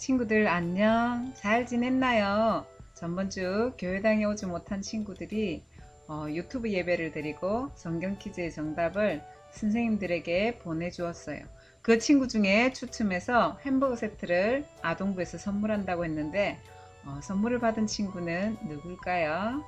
친구들 안녕. 잘 지냈나요? 전번주 교회당에 오지 못한 친구들이 어, 유튜브 예배를 드리고 성경 퀴즈의 정답을 선생님들에게 보내주었어요. 그 친구 중에 추첨해서 햄버거 세트를 아동부에서 선물한다고 했는데 어, 선물을 받은 친구는 누굴까요?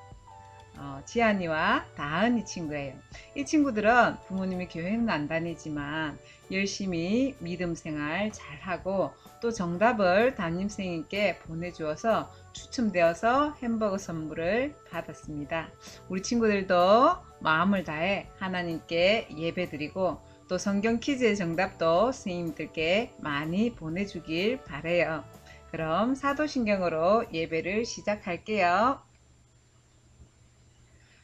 어, 지안이와 다은이 친구예요. 이 친구들은 부모님이 교회는 안 다니지만 열심히 믿음 생활 잘하고 또 정답을 담임선생님께 보내주어서 추첨되어서 햄버거 선물을 받았습니다. 우리 친구들도 마음을 다해 하나님께 예배드리고 또 성경 퀴즈의 정답도 선생님들께 많이 보내주길 바래요. 그럼 사도신경으로 예배를 시작할게요.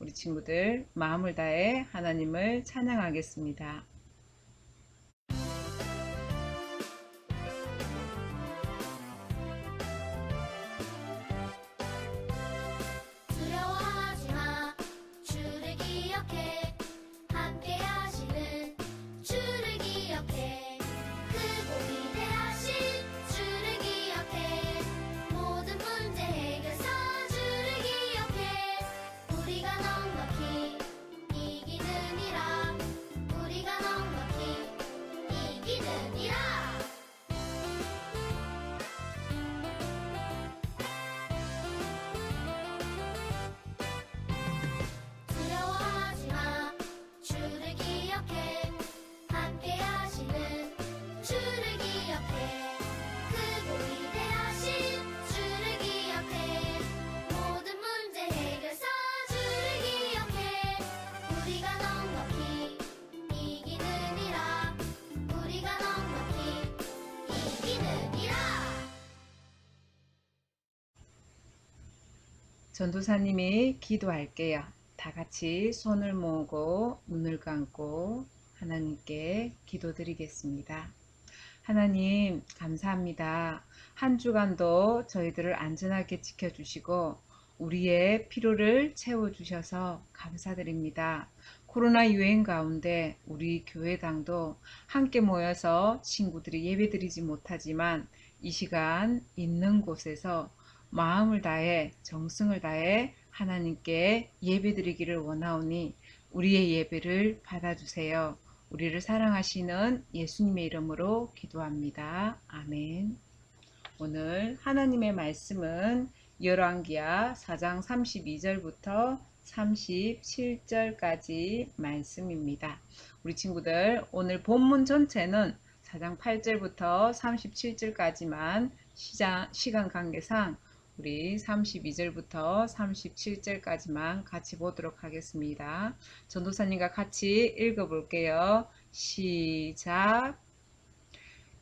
우리 친구들 마음을 다해 하나님을 찬양하겠습니다. 전도사님이 기도할게요. 다 같이 손을 모으고 눈을 감고 하나님께 기도드리겠습니다. 하나님, 감사합니다. 한 주간도 저희들을 안전하게 지켜주시고 우리의 필요를 채워주셔서 감사드립니다. 코로나 유행 가운데 우리 교회당도 함께 모여서 친구들이 예배드리지 못하지만 이 시간 있는 곳에서 마음을 다해 정성을 다해 하나님께 예배드리기를 원하오니 우리의 예배를 받아주세요. 우리를 사랑하시는 예수님의 이름으로 기도합니다. 아멘. 오늘 하나님의 말씀은 열왕기야 4장 32절부터 37절까지 말씀입니다. 우리 친구들 오늘 본문 전체는 4장 8절부터 37절까지만 시장, 시간 관계상 우리 32절부터 37절까지만 같이 보도록 하겠습니다. 전도사님과 같이 읽어볼게요. 시작.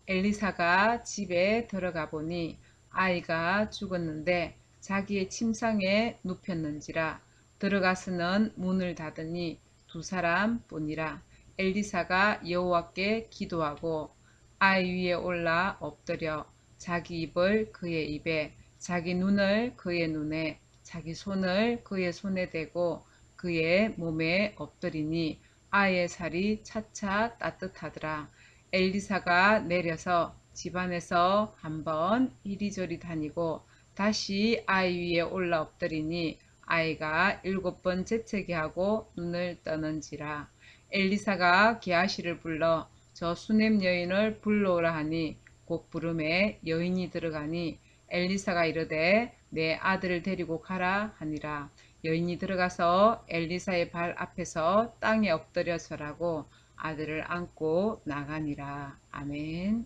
엘리사가 집에 들어가 보니 아이가 죽었는데 자기의 침상에 눕혔는지라 들어가서는 문을 닫으니 두 사람 뿐이라 엘리사가 여호와께 기도하고 아이 위에 올라 엎드려 자기 입을 그의 입에 자기 눈을 그의 눈에 자기 손을 그의 손에 대고 그의 몸에 엎드리니 아이의 살이 차차 따뜻하더라. 엘리사가 내려서 집안에서 한번 이리저리 다니고 다시 아이 위에 올라 엎드리니 아이가 일곱 번 재채기 하고 눈을 떠는지라. 엘리사가 게하시를 불러 저 수냄 여인을 불러오라 하니 곧 부름에 여인이 들어가니 엘리사가 이르되 내 아들을 데리고 가라 하니라. 여인이 들어가서 엘리사의 발 앞에서 땅에 엎드려 절하고 아들을 안고 나가니라. 아멘.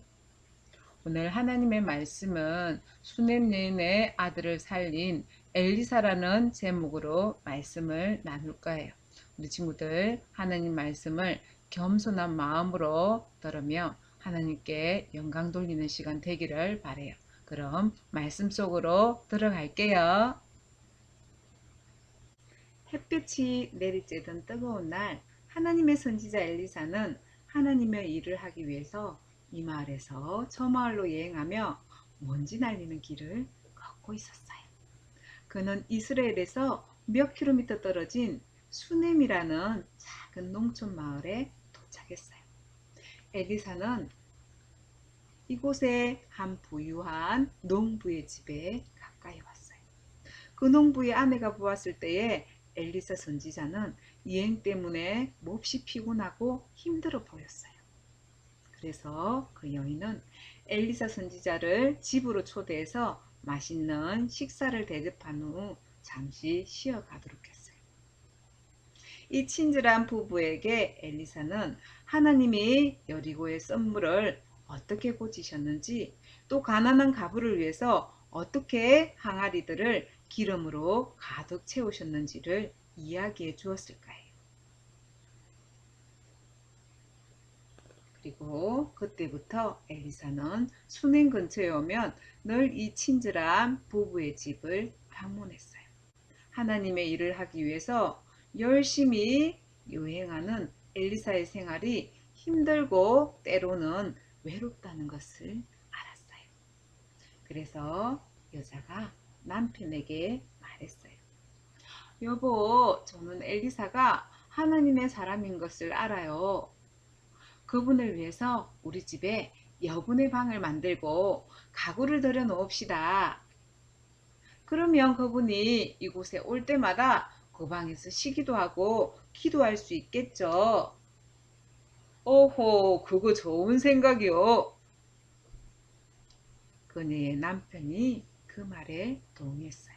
오늘 하나님의 말씀은 수넴 여인의 아들을 살린 엘리사라는 제목으로 말씀을 나눌 거예요. 우리 친구들 하나님 말씀을 겸손한 마음으로 들으며 하나님께 영광 돌리는 시간 되기를 바래요. 그럼 말씀 속으로 들어갈게요. 햇빛이 내리쬐던 뜨거운 날 하나님의 선지자 엘리사는 하나님의 일을 하기 위해서 이 마을에서 저 마을로 여행하며 먼지 날리는 길을 걷고 있었어요. 그는 이스라엘에서 몇 킬로미터 떨어진 수넴이라는 작은 농촌 마을에 도착했어요. 엘리사는 이곳에 한 부유한 농부의 집에 가까이 왔어요. 그 농부의 아내가 보았을 때에 엘리사 선지자는 여행 때문에 몹시 피곤하고 힘들어 보였어요. 그래서 그 여인은 엘리사 선지자를 집으로 초대해서 맛있는 식사를 대접한 후 잠시 쉬어가도록 했어요. 이 친절한 부부에게 엘리사는 하나님이 여리고의 썸물을 어떻게 고치셨는지 또 가난한 가부를 위해서 어떻게 항아리들을 기름으로 가득 채우셨는지를 이야기해 주었을 거예요. 그리고 그때부터 엘리사는 수냉 근처에 오면 늘 이 친절한 부부의 집을 방문했어요. 하나님의 일을 하기 위해서 열심히 여행하는 엘리사의 생활이 힘들고 때로는 외롭다는 것을 알았어요. 그래서 여자가 남편에게 말했어요. 여보, 저는 엘리사가 하나님의 사람인 것을 알아요. 그분을 위해서 우리 집에 여분의 방을 만들고 가구를 들여 놓읍시다. 그러면 그분이 이곳에 올 때마다 그 방에서 쉬기도 하고 기도할 수 있겠죠. 오호, 그거 좋은 생각이요. 그녀의 남편이 그 말에 동의했어요.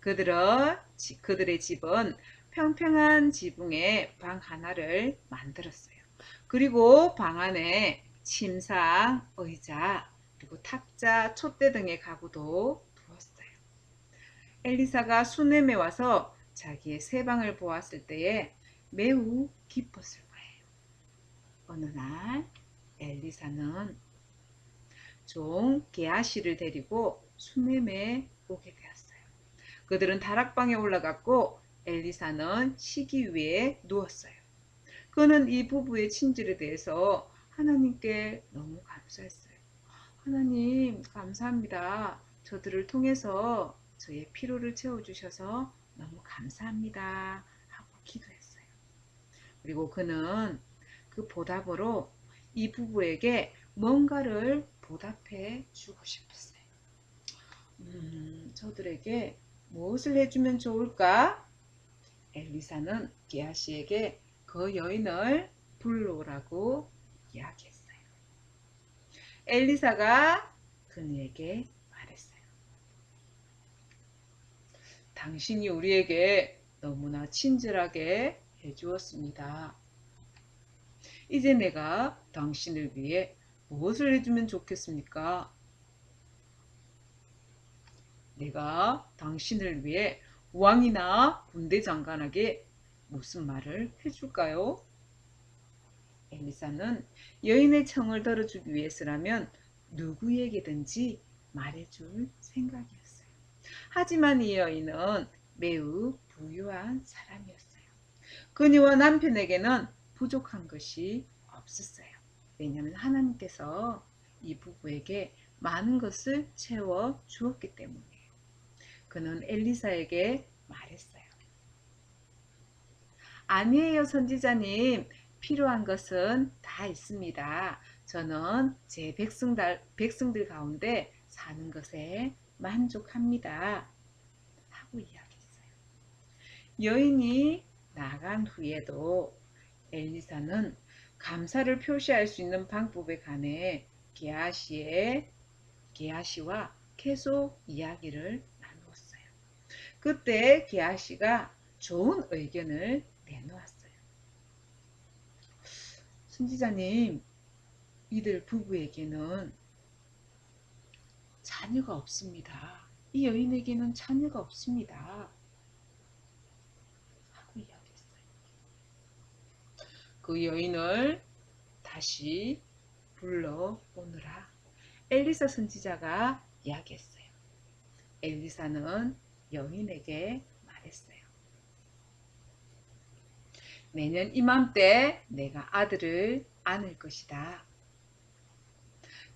그들은, 지- 그들의 집은 평평한 지붕에 방 하나를 만들었어요. 그리고 방 안에 침상, 의자, 그리고 탁자, 촛대 등의 가구도 두었어요. 엘리사가 수넴에 와서 자기의 새 방을 보았을 때에 매우 기뻤을. 어느 날 엘리사는 종 게하시를 데리고 수넴에 오게 되었어요. 그들은 다락방에 올라갔고 엘리사는 쉬기 위해 누웠어요. 그는 이 부부의 친절에 대해서 하나님께 너무 감사했어요. 하나님, 감사합니다. 저들을 통해서 저의 피로를 채워주셔서 너무 감사합니다. 하고 기도했어요. 그리고 그는 그 보답으로 이 부부에게 뭔가를 보답해 주고 싶었어요. 음, 저들에게 무엇을 해주면 좋을까? 엘리사는 게하시에게 그 여인을 불러오라고 이야기했어요. 엘리사가 그녀에게 말했어요. 당신이 우리에게 너무나 친절하게 해주었습니다. 이제 내가 당신을 위해 무엇을 해주면 좋겠습니까? 내가 당신을 위해 왕이나 군대 장관에게 무슨 말을 해줄까요? 엘리사는 여인의 청을 들어주기 위해서라면 누구에게든지 말해줄 생각이었어요. 하지만 이 여인은 매우 부유한 사람이었어요. 그녀와 남편에게는 부족한 것이 없었어요. 왜냐하면 하나님께서 이 부부에게 많은 것을 채워 주었기 때문이에요. 그는 엘리사에게 말했어요. 아니에요, 선지자님. 필요한 것은 다 있습니다. 저는 제 백성들, 백성들 가운데 사는 것에 만족합니다. 하고 이야기했어요. 여인이 나간 후에도 엘리사는 감사를 표시할 수 있는 방법에 관해 게하시의 게하시와 계속 이야기를 나누었어요. 그때 게하씨가 좋은 의견을 내놓았어요. 순지자님, 이들 부부에게는 자녀가 없습니다. 이 여인에게는 자녀가 없습니다. 하고 이야기했어요. 그 여인을 다시 불러오느라 엘리사 선지자가 이야기했어요. 엘리사는 여인에게 말했어요. 내년 이맘때 내가 아들을 안을 것이다.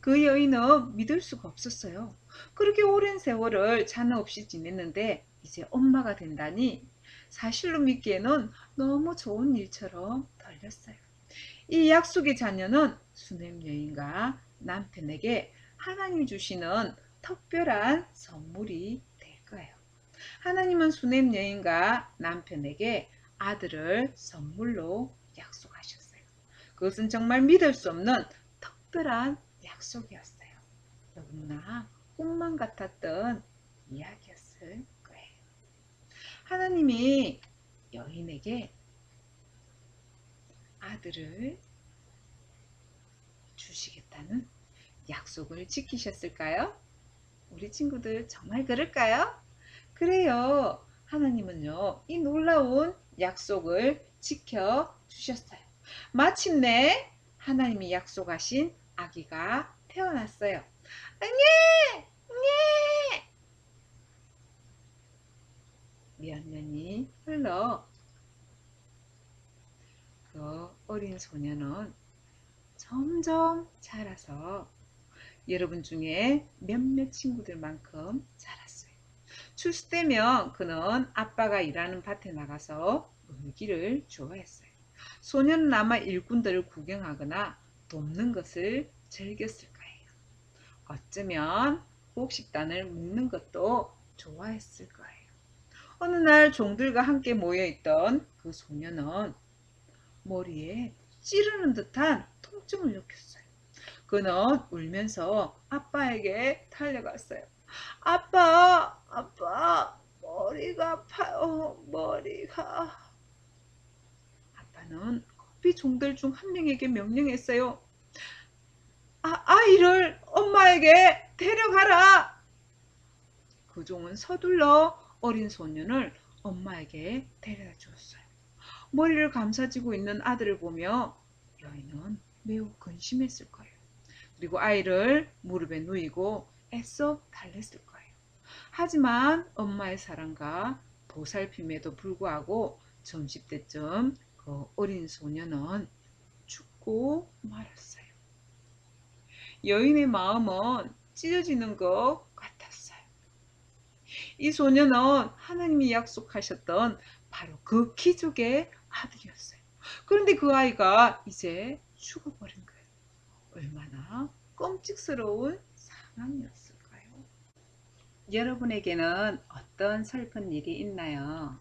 그 여인은 믿을 수가 없었어요. 그렇게 오랜 세월을 자녀 없이 지냈는데 이제 엄마가 된다니 사실로 믿기에는 너무 좋은 일처럼 들렸어요. 이 약속의 자녀는 수냄 여인과 남편에게 하나님 주시는 특별한 선물이 될 거예요. 하나님은 수냄 여인과 남편에게 아들을 선물로 약속하셨어요. 그것은 정말 믿을 수 없는 특별한 약속이었어요. 너무나 꿈만 같았던 이야기였을 거예요. 하나님이 여인에게 아들을 주시겠다는 약속을 지키셨을까요? 우리 친구들 정말 그럴까요? 그래요. 하나님은요, 이 놀라운 약속을 지켜 주셨어요. 마침내 하나님이 약속하신 아기가 태어났어요. 응애! 응애! 몇 년이 흘러 그 어린 소녀는 점점 자라서 여러분 중에 몇몇 친구들만큼 자랐어요. 출시되면 그는 아빠가 일하는 밭에 나가서 놀기를 좋아했어요. 소녀는 아마 일꾼들을 구경하거나 돕는 것을 즐겼을 거예요. 어쩌면 곡식단을 묶는 것도 좋아했을 거예요. 어느 날 종들과 함께 모여있던 그 소녀는 머리에 찌르는 듯한 통증을 느꼈어요. 그는 울면서 아빠에게 달려갔어요. 아빠, 아빠, 머리가 아파요, 머리가. 아빠는 급히 종들 중 한 명에게 명령했어요. 아, 아이를 엄마에게 데려가라. 그 종은 서둘러 어린 소년을 엄마에게 데려다 주었어요. 머리를 감싸지고 있는 아들을 보며 여인은 매우 근심했을 거예요. 그리고 아이를 무릎에 누이고 애써 달랬을 거예요. 하지만 엄마의 사랑과 보살핌에도 불구하고 점심 때쯤 그 어린 소녀는 죽고 말았어요. 여인의 마음은 찢어지는 것 같았어요. 이 소녀는 하나님이 약속하셨던 바로 그 기적의 아들이었어요. 그런데 그 아이가 이제 죽어버린 거예요. 얼마나 끔찍스러운 상황이었을까요? 여러분에게는 어떤 슬픈 일이 있나요?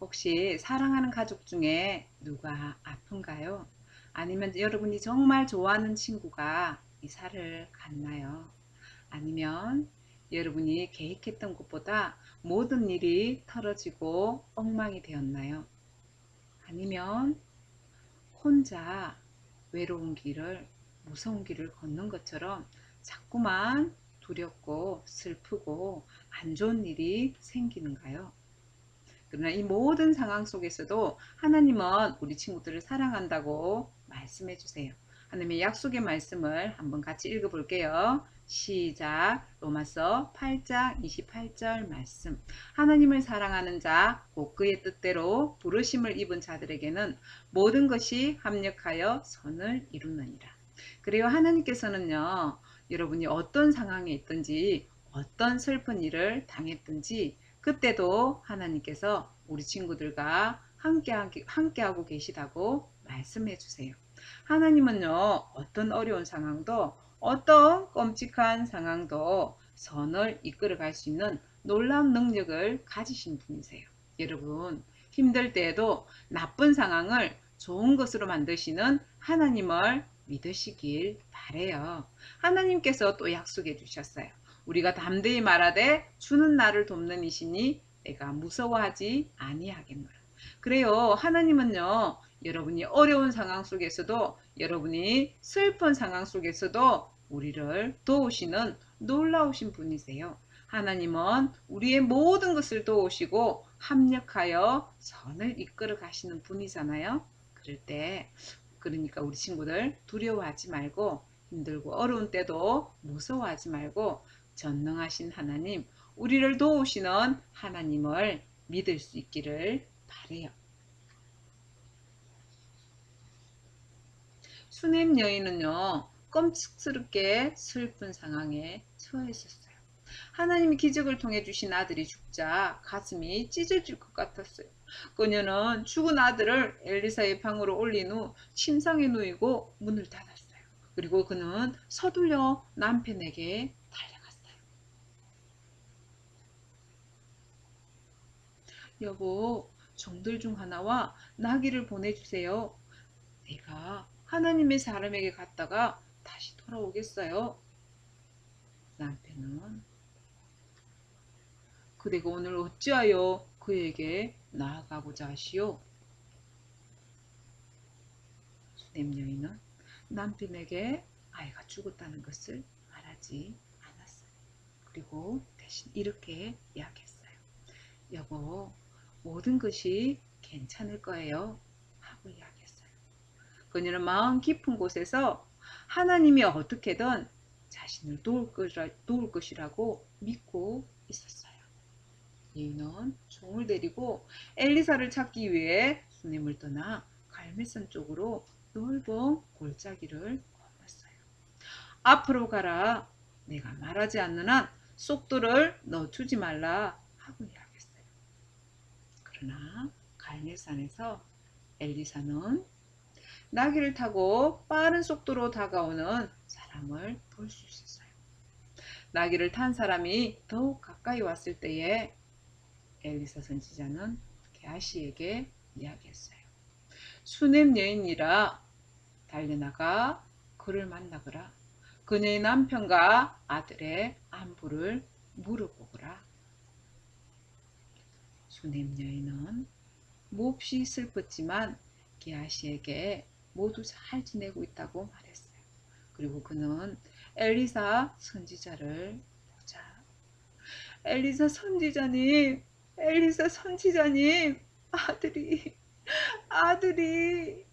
혹시 사랑하는 가족 중에 누가 아픈가요? 아니면 여러분이 정말 좋아하는 친구가 이사를 갔나요? 아니면 여러분이 계획했던 것보다 모든 일이 털어지고 엉망이 되었나요? 아니면 혼자 외로운 길을 무서운 길을 걷는 것처럼 자꾸만 두렵고 슬프고 안 좋은 일이 생기는가요? 그러나 이 모든 상황 속에서도 하나님은 우리 친구들을 사랑한다고 말씀해 주세요. 하나님의 약속의 말씀을 한번 같이 읽어 볼게요. 시작. 로마서 8장 28절 말씀. 하나님을 사랑하는 자, 곧 그의 뜻대로 부르심을 입은 자들에게는 모든 것이 합력하여 선을 이루느니라. 그리고 하나님께서는요, 여러분이 어떤 상황에 있든지, 어떤 슬픈 일을 당했든지, 그때도 하나님께서 우리 친구들과 함께하기, 함께하고 계시다고 말씀해 주세요. 하나님은요, 어떤 어려운 상황도, 어떤 끔찍한 상황도 선을 이끌어 갈 수 있는 놀라운 능력을 가지신 분이세요. 여러분, 힘들 때에도 나쁜 상황을 좋은 것으로 만드시는 하나님을 믿으시길 바래요. 하나님께서 또 약속해 주셨어요. 우리가 담대히 말하되 주는 나를 돕는 이시니 내가 무서워하지 아니하겠노라. 그래요. 하나님은요. 여러분이 어려운 상황 속에서도 여러분이 슬픈 상황 속에서도 우리를 도우시는 놀라우신 분이세요. 하나님은 우리의 모든 것을 도우시고 합력하여 선을 이끌어 가시는 분이잖아요. 그럴 때 그러니까 우리 친구들 두려워하지 말고 힘들고 어려운 때도 무서워하지 말고 전능하신 하나님, 우리를 도우시는 하나님을 믿을 수 있기를 바래요. 수냄 여인은요, 끔찍스럽게 슬픈 상황에 처해 있었어요. 하나님이 기적을 통해 주신 아들이 죽자 가슴이 찢어질 것 같았어요. 그녀는 죽은 아들을 엘리사의 방으로 올린 후 침상에 누이고 문을 닫았어요. 그리고 그는 서둘러 남편에게 달려갔어요. 여보, 종들 중 하나와 나귀를 보내주세요. 내가 하나님의 사람에게 갔다가 다시 돌아오겠어요. 남편은 그대가 오늘 어찌하여 그에게 나아가고자 하시오? 여인은 남편에게 아이가 죽었다는 것을 말하지 않았어요. 그리고 대신 이렇게 이야기했어요. 여보, 모든 것이 괜찮을 거예요. 하고 이야기했어요. 그녀는 마음 깊은 곳에서 하나님이 어떻게든 자신을 도울, 것이라, 도울 것이라고 믿고 있었어요. 여인은 종을 데리고 엘리사를 찾기 위해 수nem을 떠나 갈매산 쪽으로 넓은 골짜기를 건넜어요. 앞으로 가라. 내가 말하지 않는 한 속도를 넣어주지 말라 하고 이야기했어요. 그러나 갈멜산에서 엘리사는 나귀를 타고 빠른 속도로 다가오는 사람을 볼 수 있었어요. 나귀를 탄 사람이 더욱 가까이 왔을 때에 엘리사 선지자는 게하시에게 이야기했어요. 수냄 여인이라 달려나가 그를 만나거라. 그녀의 남편과 아들의 안부를 물어보거라. 수냄 여인은 몹시 슬펐지만 게하시에게 모두 잘 지내고 있다고 말했어요. 그리고 그는 엘리사 선지자를 보자. 엘리사 선지자님, 엘리사 선지자님, 아들이, 아들이.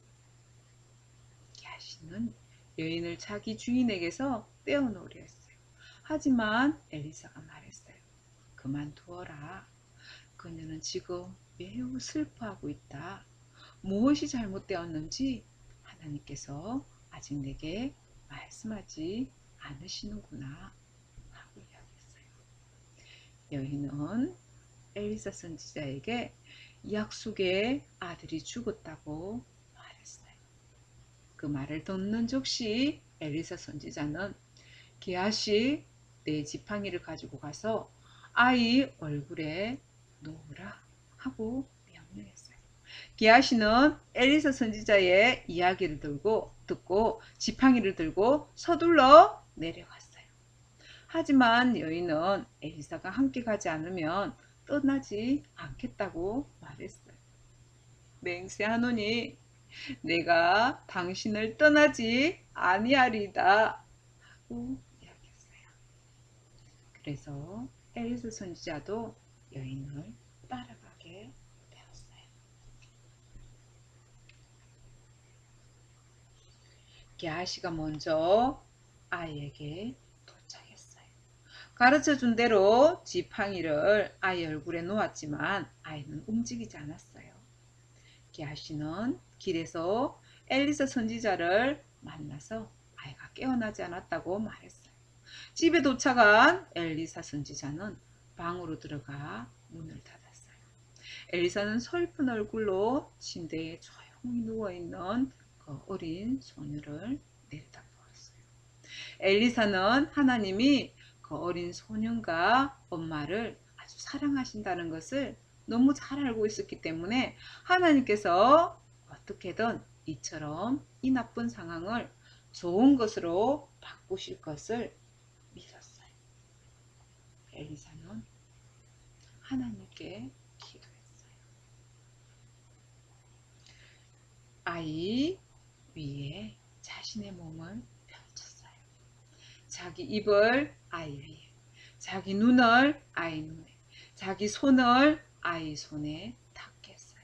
게하시는 여인을 자기 주인에게서 떼어놓으려 했어요. 하지만 엘리사가 말했어요. 그만두어라. 그녀는 지금 매우 슬퍼하고 있다. 무엇이 잘못되었는지 하나님께서 아직 내게 말씀하지 않으시는구나 하고 이야기했어요. 여인은 엘리사 선지자에게 약속의 아들이 죽었다고 말했어요. 그 말을 듣는 즉시 엘리사 선지자는 게하시 내 지팡이를 가지고 가서 아이 얼굴에 놓으라 하고 명령했어요. 게하시는 엘리사 선지자의 이야기를 들고 듣고 지팡이를 들고 서둘러 내려갔어요. 하지만 여인은 엘리사가 함께 가지 않으면 떠나지 않겠다고 말했어요. 맹세하노니 내가 당신을 떠나지 아니하리다 하고 이야기했어요. 그래서 엘리사 선지자도 여인을 따라가게 되었어요. 게하시가 먼저 아이에게 도착했어요. 가르쳐 준 대로 지팡이를 아이 얼굴에 놓았지만 아이는 움직이지 않았어요. 게하시는 길에서 엘리사 선지자를 만나서 아이가 깨어나지 않았다고 말했어요. 집에 도착한 엘리사 선지자는 방으로 들어가 문을 닫았어요. 엘리사는 슬픈 얼굴로 침대에 조용히 누워있는 그 어린 소녀를 내려다보았어요. 엘리사는 하나님이 그 어린 소년과 엄마를 아주 사랑하신다는 것을 너무 잘 알고 있었기 때문에 하나님께서 어떻게든 이처럼 이 나쁜 상황을 좋은 것으로 바꾸실 것을 믿었어요. 엘리사는 하나님께 기도했어요. 아이 위에 자신의 몸을 펼쳤어요. 자기 입을 아이 위에, 자기 눈을 아이 눈에, 자기 손을 아이 손에 닿게 했어요.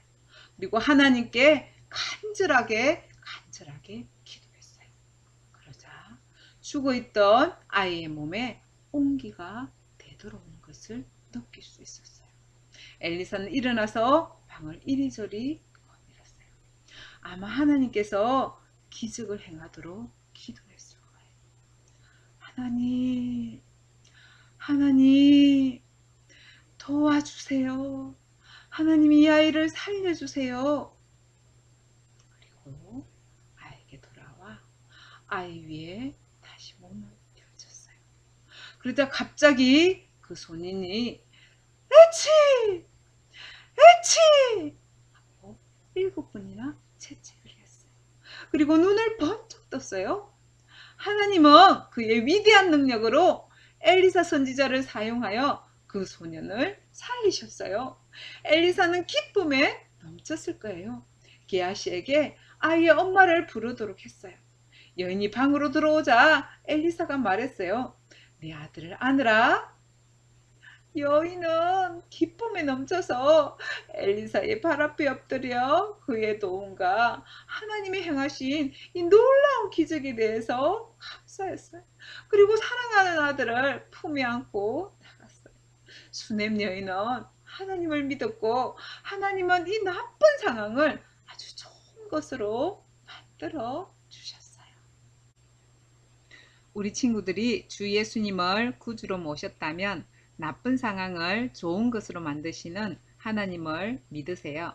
그리고 하나님께 간절하게 간절하게 기도했어요. 그러자 죽어있던 아이의 몸에 온기가 되돌아오는 것을 느낄 수 있었어요. 엘리사는 일어나서 방을 이리저리 거닐었어요. 아마 하나님께서 기적을 행하도록 기도했을 거예요. 하나님, 하나님, 도와주세요. 하나님 이 아이를 살려주세요. 그리고 아이에게 돌아와 아이 위에 다시 몸을 펼쳤어요. 그러자 갑자기 그 손인이! 에치! 하고 일곱 번이나 채찍을 했어요. 그리고 눈을 번쩍 떴어요. 하나님은 그의 위대한 능력으로 엘리사 선지자를 사용하여 그 소년을 살리셨어요. 엘리사는 기쁨에 넘쳤을 거예요. 게하시에게 아이의 엄마를 부르도록 했어요. 여인이 방으로 들어오자 엘리사가 말했어요. 내 아들을 안으라. 여인은 기쁨에 넘쳐서 엘리사의 발 앞에 엎드려 그의 도움과 하나님이 행하신 이 놀라운 기적에 대해서 감사했어요. 그리고 사랑하는 아들을 품에 안고 나갔어요. 수냄 여인은 하나님을 믿었고 하나님은 이 나쁜 상황을 아주 좋은 것으로 만들어 주셨어요. 우리 친구들이 주 예수님을 구주로 모셨다면 나쁜 상황을 좋은 것으로 만드시는 하나님을 믿으세요.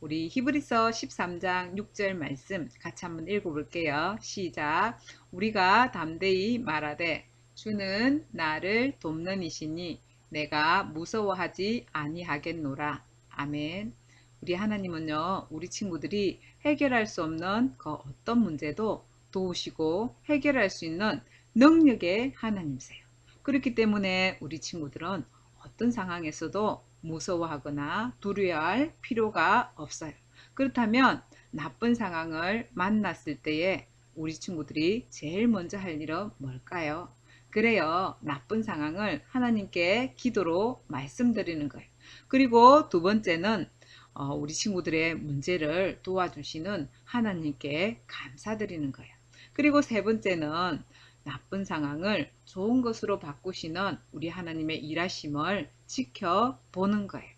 우리 히브리서 13장 6절 말씀 같이 한번 읽어볼게요. 시작. 우리가 담대히 말하되 주는 나를 돕는 이시니 내가 무서워하지 아니하겠노라. 아멘. 우리 하나님은요, 우리 친구들이 해결할 수 없는 그 어떤 문제도 도우시고 해결할 수 있는 능력의 하나님이세요. 그렇기 때문에 우리 친구들은 어떤 상황에서도 무서워하거나 두려워할 필요가 없어요. 그렇다면 나쁜 상황을 만났을 때에 우리 친구들이 제일 먼저 할 일은 뭘까요? 그래요. 나쁜 상황을 하나님께 기도로 말씀드리는 거예요. 그리고 두 번째는 어, 우리 친구들의 문제를 도와주시는 하나님께 감사드리는 거예요. 그리고 세 번째는 나쁜 상황을 좋은 것으로 바꾸시는 우리 하나님의 일하심을 지켜보는 거예요.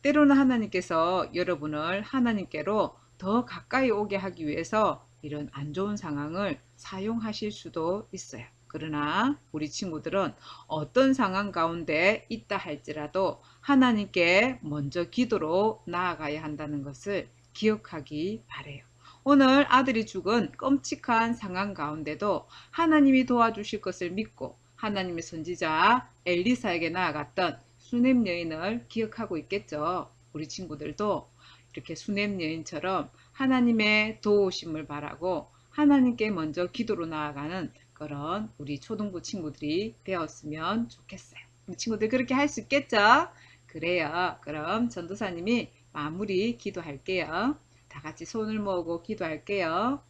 때로는 하나님께서 여러분을 하나님께로 더 가까이 오게 하기 위해서 이런 안 좋은 상황을 사용하실 수도 있어요. 그러나 우리 친구들은 어떤 상황 가운데 있다 할지라도 하나님께 먼저 기도로 나아가야 한다는 것을 기억하기 바래요. 오늘 아들이 죽은 끔찍한 상황 가운데도 하나님이 도와주실 것을 믿고 하나님의 선지자 엘리사에게 나아갔던 수냄 여인을 기억하고 있겠죠. 우리 친구들도 이렇게 수냄 여인처럼 하나님의 도우심을 바라고 하나님께 먼저 기도로 나아가는 그런 우리 초등부 친구들이 되었으면 좋겠어요. 우리 친구들 그렇게 할 수 있겠죠? 그래요. 그럼 전도사님이 마무리 기도할게요. 다 같이 손을 모으고 기도할게요.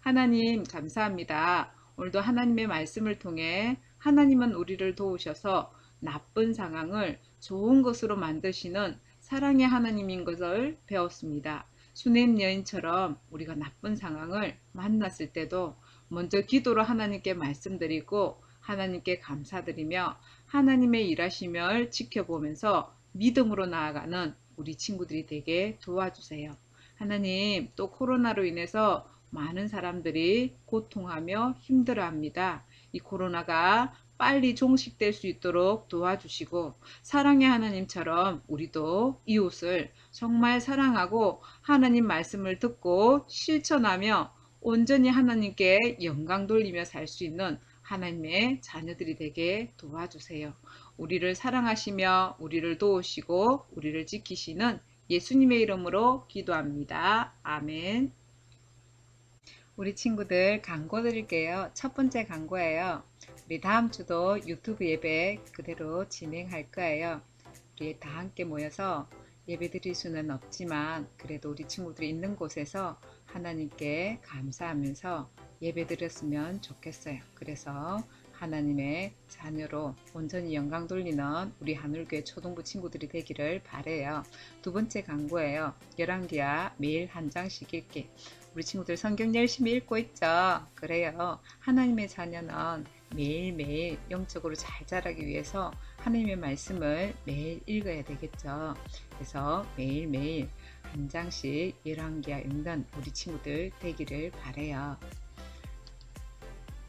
하나님 감사합니다. 오늘도 하나님의 말씀을 통해 하나님은 우리를 도우셔서 나쁜 상황을 좋은 것으로 만드시는 사랑의 하나님인 것을 배웠습니다. 수냄 여인처럼 우리가 나쁜 상황을 만났을 때도 먼저 기도로 하나님께 말씀드리고 하나님께 감사드리며 하나님의 일하심을 지켜보면서 믿음으로 나아가는 우리 친구들이 되게 도와주세요. 하나님 또 코로나로 인해서 많은 사람들이 고통하며 힘들어합니다. 이 코로나가 빨리 종식될 수 있도록 도와주시고 사랑의 하나님처럼 우리도 이웃을 정말 사랑하고 하나님 말씀을 듣고 실천하며 온전히 하나님께 영광 돌리며 살 수 있는 하나님의 자녀들이 되게 도와주세요. 우리를 사랑하시며 우리를 도우시고 우리를 지키시는 예수님의 이름으로 기도합니다. 아멘. 우리 친구들 광고 드릴게요. 첫 번째 광고예요. 우리 다음 주도 유튜브 예배 그대로 진행할 거예요. 우리 다 함께 모여서 예배 드릴 수는 없지만 그래도 우리 친구들이 있는 곳에서 하나님께 감사하면서 예배 드렸으면 좋겠어요. 그래서 하나님의 자녀로 온전히 영광 돌리는 우리 하늘교회 초등부 친구들이 되기를 바래요. 두 번째 광고예요. 열왕기야 매일 한 장씩 읽기. 우리 친구들 성경 열심히 읽고 있죠? 그래요. 하나님의 자녀는 매일매일 영적으로 잘 자라기 위해서 하나님의 말씀을 매일 읽어야 되겠죠. 그래서 매일매일 한 장씩 열왕기야 읽는 우리 친구들 되기를 바래요.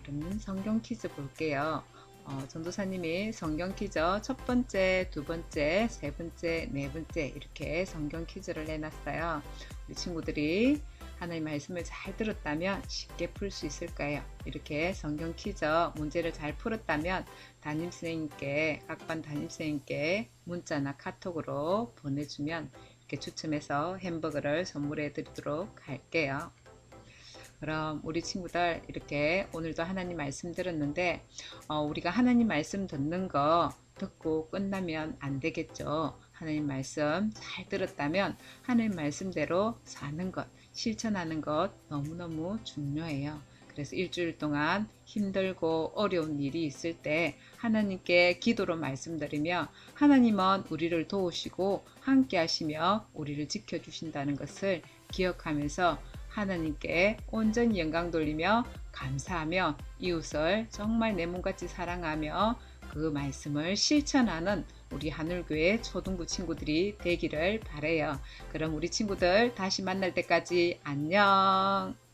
그러면 성경 퀴즈 볼게요. 어, 전도사님이 성경 퀴즈 첫 번째, 두 번째, 세 번째, 네 번째 이렇게 성경 퀴즈를 내놨어요. 우리 친구들이 하나님 말씀을 잘 들었다면 쉽게 풀 수 있을 거예요. 이렇게 성경 퀴즈 문제를 잘 풀었다면 담임선생님께, 각반 담임선생님께 문자나 카톡으로 보내주면 이렇게 추첨해서 햄버거를 선물해 드리도록 할게요. 그럼 우리 친구들 이렇게 오늘도 하나님 말씀 들었는데 어, 우리가 하나님 말씀 듣는 거 듣고 끝나면 안 되겠죠. 하나님 말씀 잘 들었다면 하나님 말씀대로 사는 것, 실천하는 것 너무너무 중요해요. 그래서 일주일 동안 힘들고 어려운 일이 있을 때 하나님께 기도로 말씀드리며 하나님은 우리를 도우시고 함께 하시며 우리를 지켜주신다는 것을 기억하면서 하나님께 온전히 영광 돌리며 감사하며 이웃을 정말 내 몸같이 사랑하며 그 말씀을 실천하는 우리 하늘교회 초등부 친구들이 되기를 바래요. 그럼 우리 친구들 다시 만날 때까지 안녕.